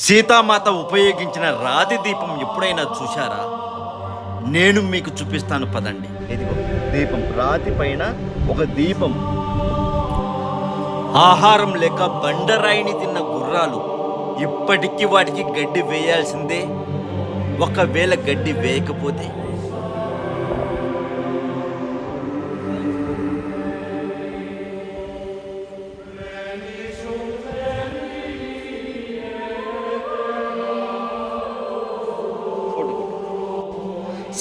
సీతామాత ఉపయోగించిన రాతి దీపం ఎప్పుడైనా చూశారా? నేను మీకు చూపిస్తాను పదండి. ఇదిగో దీపం రాతి పైన ఒక దీపం. ఆహారం లేక బండరాయిని తిన్న గుర్రాలు ఇప్పటికీ వాటికి గడ్డి వేయాల్సిందే. ఒకవేళ గడ్డి వేయకపోతే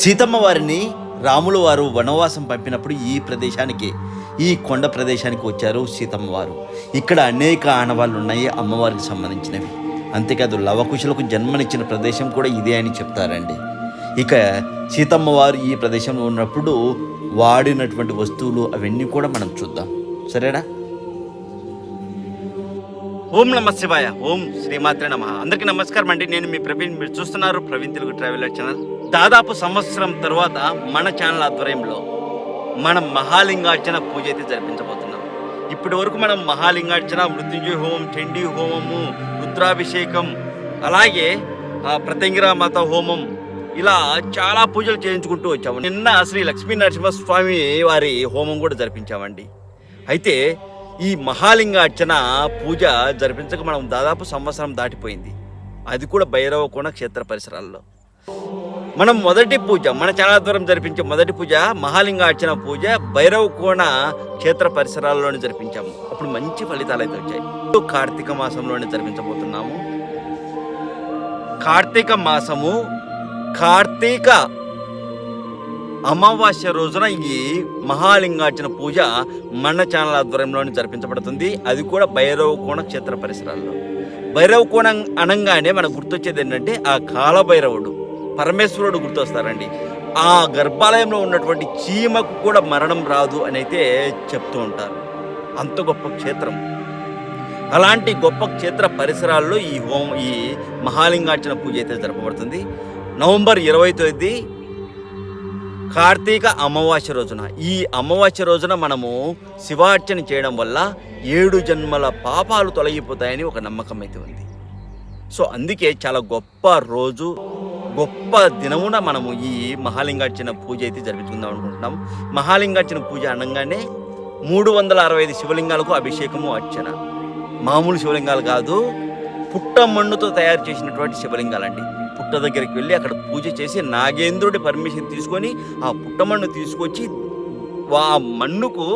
సీతమ్మ వారిని రాముల వారు వనవాసం పంపినప్పుడు ఈ ప్రదేశానికి ఈ కొండ ప్రదేశానికి వచ్చారు సీతమ్మ వారు. ఇక్కడ అనేక ఆనవాళ్ళు ఉన్నాయి అమ్మవారికి సంబంధించినవి. అంతేకాదు లవకుశులకు జన్మనిచ్చిన ప్రదేశం కూడా ఇదే అని చెప్తారండి. ఇక సీతమ్మ వారు ఈ ప్రదేశంలో ఉన్నప్పుడు వాడినటువంటి వస్తువులు అవన్నీ కూడా మనం చూద్దాం. సరేనా? ఓం నమ శివాయ. ఓం శ్రీమాత్రే నమ. అందరికీ నమస్కారం అండి నేను మీ ప్రవీణ్. మీరు చూస్తున్నారు ప్రవీణ్ తెలుగు ట్రావెలర్ ఛానల్. దాదాపు సంవత్సరం తర్వాత మన ఛానల్ ఆధ్వర్యంలో మనం మహాలింగార్చన పూజ అయితే జరిపించబోతున్నాం. ఇప్పటి వరకు మనం మహాలింగార్చన మృత్యుంజయ హోమం చండీ హోమము రుద్రాభిషేకం అలాగే ఆ, మాత హోమం ఇలా చాలా పూజలు చేయించుకుంటూ వచ్చాము. నిన్న శ్రీ లక్ష్మీ నరసింహస్వామి వారి హోమం కూడా జరిపించామండి. అయితే ఈ మహాలింగార్చన పూజ జరిపించక మనం దాదాపు సంవత్సరం దాటిపోయింది. అది కూడా భైరవకోణ క్షేత్ర పరిసరాల్లో. మనం మొదటి పూజ మన చాలాద్వారం జరిపించే మొదటి పూజ మహాలింగార్చన పూజ భైరవ కోణ క్షేత్ర పరిసరాల్లోనే జరిపించాము అప్పుడు మంచి ఫలితాలు అయితే వచ్చాయి. కార్తీక మాసంలోనే జరిపించబోతున్నాము. కార్తీక మాసము కార్తీక అమావాస్య రోజున ఈ మహాలింగార్చన పూజ మన ఛానల్ ఆధ్వర్యంలోనే జరిపించబడుతుంది. అది కూడా భైరవ కోణ క్షేత్ర పరిసరాల్లో. భైరవ కోణం అనంగానే మనకు గుర్తొచ్చేది ఏంటంటే ఆ కాలభైరవుడు పరమేశ్వరుడు గుర్తొస్తారండి. ఆ గర్భాలయంలో ఉన్నటువంటి చీమకు కూడా మరణం రాదు అని అయితే చెప్తూ ఉంటారు. అంత గొప్ప క్షేత్రం. అలాంటి గొప్ప క్షేత్ర పరిసరాల్లో ఈ హోం ఈ మహాలింగార్చన పూజ అయితే జరపబడుతుంది. నవంబర్ ఇరవై తొమ్మిది కార్తీక అమావాస్య రోజున. ఈ అమావాస్య రోజున మనము శివార్చన చేయడం వల్ల ఏడు జన్మల పాపాలు తొలగిపోతాయని ఒక నమ్మకం అయితే ఉంది. సో అందుకే చాలా గొప్ప రోజు గొప్ప దినమున మనము ఈ మహాలింగార్చన పూజ అయితే జరిపించుకుందాం అనుకుంటున్నాం మహాలింగార్చన పూజ అనగానే మూడు వందల అరవై ఐదు శివలింగాలకు అభిషేకము అర్చన. మామూలు శివలింగాలు కాదు పుట్ట మన్నుతో తయారు చేసినటువంటి శివలింగాలండి. పుట్ట దగ్గరికి వెళ్ళి అక్కడ పూజ చేసి నాగేంద్రుడి పర్మిషన్ తీసుకొని ఆ పుట్టమన్ను తీసుకొచ్చి ఆ మన్నుకు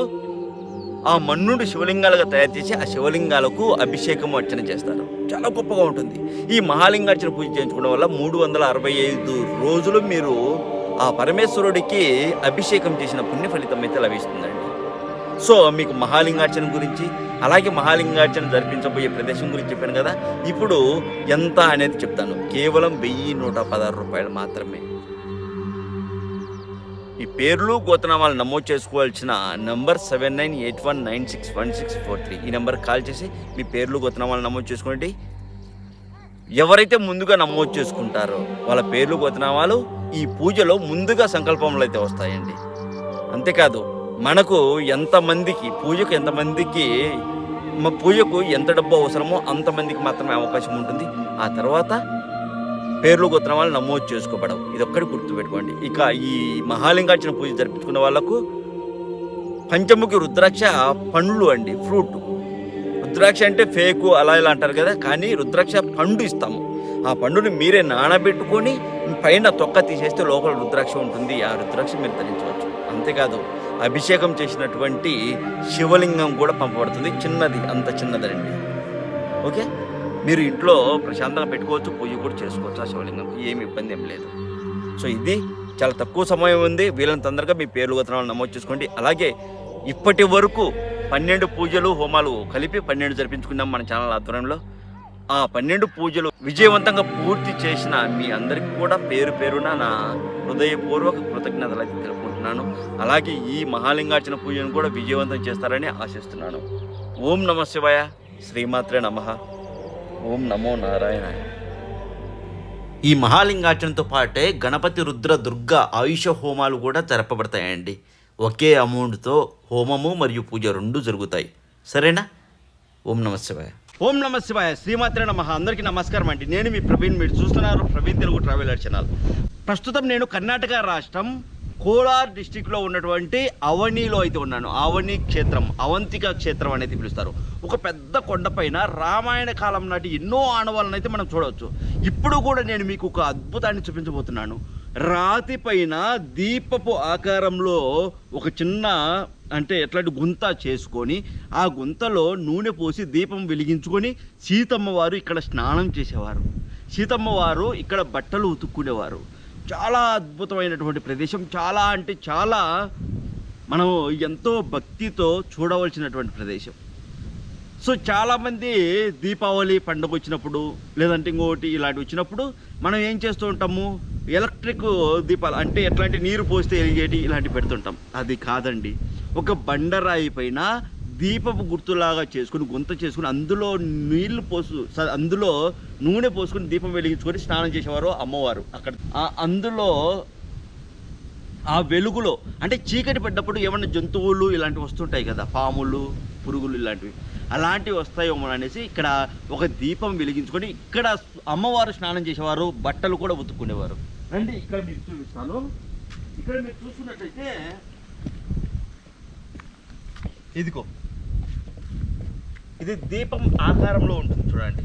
ఆ మన్నుడు శివలింగాలుగా తయారు చేసి ఆ శివలింగాలకు అభిషేకం అర్చన చేస్తారు. చాలా గొప్పగా ఉంటుంది. ఈ మహాలింగార్చన పూజ చేయించుకోవడం వల్ల మూడు వందల అరవై ఐదు రోజులు మీరు ఆ పరమేశ్వరుడికి అభిషేకం చేసిన పుణ్య ఫలితం అయితే లభిస్తుందండి. సో మీకు మహాలింగార్చన గురించి అలాగే మహాలింగార్చన జరిపించబోయే ప్రదేశం గురించి చెప్పాను కదా. ఇప్పుడు ఎంత అనేది చెప్తాను. కేవలం వెయ్యి నూట పదహారు రూపాయలు మాత్రమే. ఈ పేర్లు గోతనామాలు నమోదు చేసుకోవాల్సిన number seven nine eight one nine six one six four three. ఈ నెంబర్ కాల్ చేసి మీ పేర్లు గోతనామాలు నమోదు చేసుకోండి. ఎవరైతే ముందుగా నమోదు చేసుకుంటారో వాళ్ళ పేర్లు గోతనామాలు ఈ పూజలో ముందుగా సంకల్పంలో అయితే వస్తాయండి. అంతేకాదు మనకు ఎంతమందికి పూజకు ఎంతమందికి మా పూజకు ఎంత డబ్బు అవసరమో అంతమందికి మాత్రమే అవకాశం ఉంటుంది. ఆ తర్వాత పేర్లు గోత్రమాలు నమోదు చేసుకోబడవు. ఇది ఒక్కటి గుర్తుపెట్టుకోండి. ఇక ఈ మహాలింగార్చన పూజ జరిపించుకున్న వాళ్ళకు పంచముఖి రుద్రాక్ష పండ్లు అండి ఫ్రూట్. రుద్రాక్ష అంటే ఫేకు అలా ఇలా అంటారు కదా కానీ రుద్రాక్ష పండు ఇస్తాము. ఆ పండుని మీరే నానబెట్టుకొని పైన తొక్క తీసేస్తే లోపల రుద్రాక్ష ఉంటుంది. ఆ రుద్రాక్ష మీరు ధరించవచ్చు. అంతేకాదు అభిషేకం చేసినటువంటి శివలింగం కూడా పంపబడుతుంది. చిన్నది అంత చిన్నదండి ఓకే? మీరు ఇంట్లో ప్రశాంతంగా పెట్టుకోవచ్చు పూజ కూడా చేసుకోవచ్చు ఆ శివలింగం. ఏమి ఇబ్బంది ఏం లేదు. సో ఇది చాలా తక్కువ సమయం ఉంది. వీళ్ళని తొందరగా మీ పేర్లు గతనాలు నమోదు చేసుకోండి. అలాగే ఇప్పటి వరకు పన్నెండు పూజలు హోమాలు కలిపి పన్నెండు జరిపించుకున్నాం మన ఛానల్ ఆధ్వర్యంలో. ఆ పన్నెండు పూజలు విజయవంతంగా పూర్తి చేసిన మీ అందరికీ కూడా పేరు పేరున నా హృదయపూర్వక కృతజ్ఞతలు అయితే తెలుపుకుంటున్నాను. అలాగే ఈ మహాలింగార్చన పూజను కూడా విజయవంతం చేస్తారని ఆశిస్తున్నాను. ఓం నమ శివాయ. శ్రీమాత్రే నమః. ఓం నమో నారాయణాయ. ఈ మహాలింగార్చనతో పాటే గణపతి రుద్ర దుర్గ ఆయుష హోమాలు కూడా జరపబడతాయండి ఒకే అమౌంట్తో హోమము మరియు పూజ రెండు జరుగుతాయి. సరేనా? ఓం నమ శివాయ. ఓం నమ శివాయ. శ్రీమాత్రే నమ. అందరికీ నమస్కారం అండి. నేను మీ ప్రవీణ్. మీరు చూస్తున్నారు ప్రవీణ్ తెలుగు ట్రావెలర్ ఛానల్. ప్రస్తుతం నేను కర్ణాటక రాష్ట్రం కోలార్ డిస్టిక్లో ఉన్నటువంటి అవనిలో అయితే ఉన్నాను. అవని క్షేత్రం అవంతిక క్షేత్రం అనేది పిలుస్తారు. ఒక పెద్ద కొండపైన రామాయణ కాలం నాటి ఎన్నో ఆనవాళ్ళని అయితే మనం చూడవచ్చు. ఇప్పుడు కూడా నేను మీకు ఒక అద్భుతాన్ని చూపించబోతున్నాను. రాతి పైన దీపపు ఆకారంలో ఒక చిన్న అంటే ఎట్లాంటి గుంత చేసుకొని ఆ గుంతలో నూనె పోసి దీపం వెలిగించుకొని సీతమ్మ వారు ఇక్కడ స్నానం చేసేవారు. సీతమ్మ వారు ఇక్కడ బట్టలు ఉతుక్కునేవారు. చాలా అద్భుతమైనటువంటి ప్రదేశం. చాలా అంటే చాలా మనం ఎంతో భక్తితో చూడవలసినటువంటి ప్రదేశం. సో చాలామంది దీపావళి పండుగ వచ్చినప్పుడు లేదంటే ఇంకోటి ఇలాంటి వచ్చినప్పుడు మనం ఏం చేస్తూ ఉంటాము? ఎలక్ట్రిక్ దీపాలు అంటే ఎట్లాంటి నీరు పోస్తే వెలిగేటి ఇలాంటివి పెడుతుంటాం. అది కాదండి. ఒక బండరాయి పైన దీపపు గుర్తులాగా చేసుకుని గుంత చేసుకుని అందులో నీళ్ళు పోసు స- అందులో నూనె పోసుకుని దీపం వెలిగించుకొని స్నానం చేసేవారు అమ్మవారు అక్కడ. అందులో ఆ వెలుగులో అంటే చీకటి పడ్డప్పుడు ఏమైనా జంతువులు ఇలాంటివి వస్తుంటాయి కదా పాములు పురుగులు ఇలాంటివి. అలాంటివి వస్తాయేమో అనేసి ఇక్కడ ఒక దీపం వెలిగించుకొని ఇక్కడ అమ్మవారు స్నానం చేసేవారు బట్టలు కూడా ఉతుక్కునేవారు. రండి ఇక్కడ మీకు చూపిస్తాను. ఇక్కడ మీరు చూస్తున్నట్టయితే ఇదిగో ఇది దీపం ఆకారంలో ఉంటుంది చూడండి.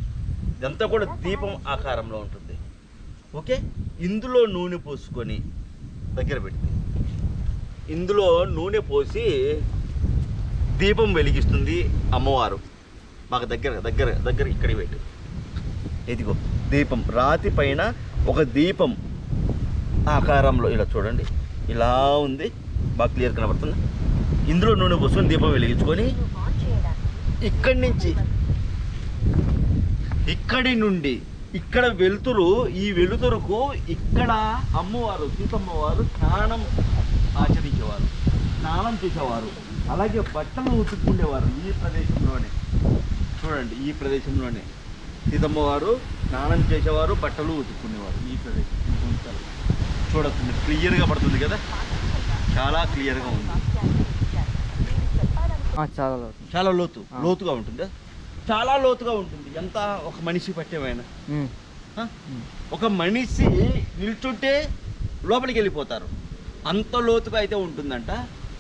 ఇదంతా కూడా దీపం ఆకారంలో ఉంటుంది. ఓకే? ఇందులో నూనె పోసుకొని దగ్గర పెడితే ఇందులో నూనె పోసి దీపం వెలిగిస్తుంది అమ్మవారు. మాకు దగ్గర దగ్గర దగ్గర ఇక్కడ పెట్టు. ఇదిగో దీపం. రాతి పైన ఒక దీపం ఆకారంలో ఇలా చూడండి. ఇలా ఉంది. బాగా క్లియర్ కనబడుతుంది? ఇందులో నూనె పోసుకొని దీపం వెలిగించుకొని ఇక్కడి నుంచి. ఇక్కడి నుండి. ఇక్కడ వెలుతురు ఈ వెలుతురుకు ఇక్కడ అమ్మవారు సీతమ్మవారు స్నానం ఆచరించేవారు స్నానం చేసేవారు. అలాగే బట్టలు ఉతుక్కుండేవారు ఈ ప్రదేశంలోనే. చూడండి ఈ ప్రదేశంలోనే. సీతమ్మవారు స్నానం చేసేవారు బట్టలు ఉతుక్కునేవారు ఈ ప్రదేశం. ఈ చూడొచ్చు క్లియర్గా పడుతుంది కదా? చాలా క్లియర్గా ఉంది. చాలా లోతు. చాలా లోతు. లోతుగా ఉంటుందా చాలా లోతుగా ఉంటుంది ఎంత ఒక మనిషి పట్టేమైనా. ఒక మనిషి నిల్చుంటే లోపలికి వెళ్ళిపోతారు అంత లోతుగా అయితే ఉంటుందంట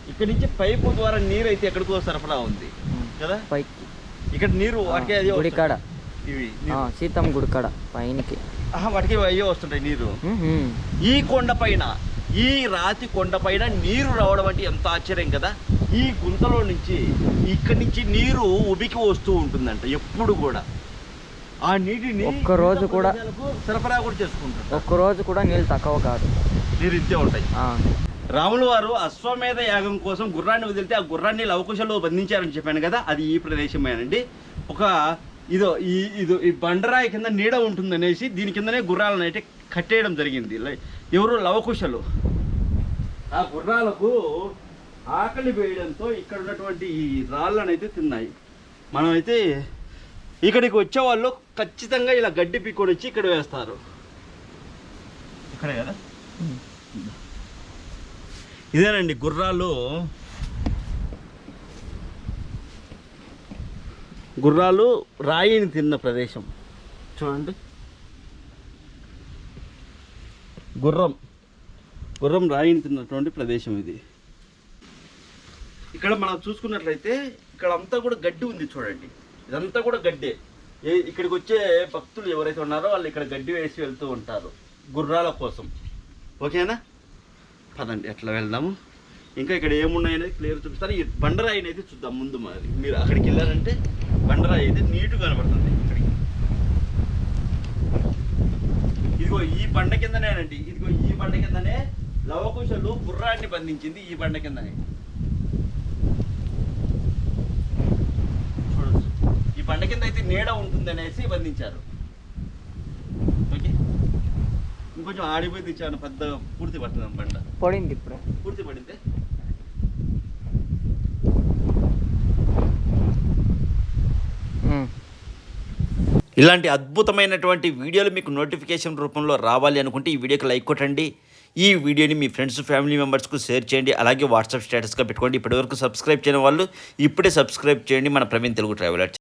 ఇక్కడ నుంచి పైపు ద్వారా నీరు అయితే ఎక్కడికో సరఫరా ఉంది. కదా పైకి ఇక్కడ నీరు ఆ, వాటికి అయ్యే గుడి కాడ. వస్తుంటాయి. ఇవి ఆ, నీరు. సీతమ్మ గుడి కాడ పైనకి వాటికి అయ్యే వస్తుంటాయి నీరు. ఈ కొండ పైన ఈ రాతి కొండ పైన నీరు రావడం అంటే ఎంత ఆశ్చర్యం కదా ఈ గుంతలో నుంచి ఇక్కడి నుంచి నీరు ఉబికి వస్తూ ఉంటుందంట ఎప్పుడు కూడా. ఆ నీటిని ఒక్క రోజు కూడా- సరఫరా కూడా చేసుకుంటారు ఒక్క రోజు కూడా నీళ్ళు తక్కువ కాదు. నీరు ఇంతే ఉంటాయి. రాములు వారు అశ్వమేధ యాగం కోసం గుర్రాన్ని వదిలితే ఆ గుర్రాన్ని లవకుశలో బంధించారని చెప్పాను కదా అది ఈ ప్రదేశమేనండి. ఒక ఇదో ఈ ఇదో ఈ బండరాయి కింద నీడ ఉంటుందనేసి దీని కిందనే గుర్రాలను అయితే కట్టేయడం జరిగింది. ఎవరు? లవకుశలు. ఆ గుర్రాలకు ఆకలి వేయడంతో ఇక్కడ ఉన్నటువంటి ఈ రాళ్ళను అయితే తిన్నాయి. మనమైతే ఇక్కడికి వచ్చే వాళ్ళు ఖచ్చితంగా ఇలా గడ్డి పీక్కొని వచ్చి ఇక్కడ వేస్తారు. ఇక్కడే కదా. ఇదేనండి గుర్రాలు. గుర్రాలు రాయిని తిన్న ప్రదేశం. చూడండి. గుర్రం. గుర్రం రాయిని తిన్నటువంటి ప్రదేశం ఇది. ఇక్కడ మనం చూసుకున్నట్లయితే ఇక్కడ అంతా కూడా గడ్డి ఉంది చూడండి. ఇదంతా కూడా గడ్డే. ఏ ఇక్కడికి వచ్చే భక్తులు ఎవరైతే ఉన్నారో వాళ్ళు ఇక్కడ గడ్డి వేసి వెళ్తూ ఉంటారు గుర్రాల కోసం. ఓకేనా? పదండి ఎట్లా వెళ్దాము? ఇంకా ఇక్కడ ఏమున్నాయనేది క్లియర్ చూపిస్తాను. ఈ బండరాయి అయితే చూద్దాం ముందు మరి. మీరు అక్కడికి వెళ్ళారంటే బండరాయి అయితే నీట్గా కనబడుతుంది ఇక్కడికి. ఇదిగో ఈ బండ కిందనేనండి. ఇదిగో ఈ బండ కిందనే లవకుశలు గుర్రాన్ని బంధించింది ఈ బండ కిందనే చూడొచ్చు ఈ బండ కింద అయితే నీడ ఉంటుందనేసి బంధించారు. ఓకే? ఇంకొంచెం ఆడిపోయి తెచ్చాను పెద్ద పూర్తి పడుతుంది బండ? పడింది ఇప్పుడే. పూర్తి పడిందే? ఉమ్. ఇలాంటి అద్భుతమైనటువంటి వీడియోలు మీకు నోటిఫికేషన్ రూపంలో రావాలి అనుకుంటే ఈ వీడియోకి లైక్ కొట్టండి. ఈ వీడియోని మీ ఫ్రెండ్స్ ఫ్యామిలీ మెంబర్స్కు షేర్ చేయండి. అలాగే వాట్సాప్ స్టేటస్గా పెట్టుకోండి. ఇప్పటివరకు సబ్స్క్రైబ్ చేయని వాళ్ళు ఇప్పుడే సబ్స్క్రైబ్ చేయండి. మన ప్రవీణ్ తెలుగు ట్రావెలర్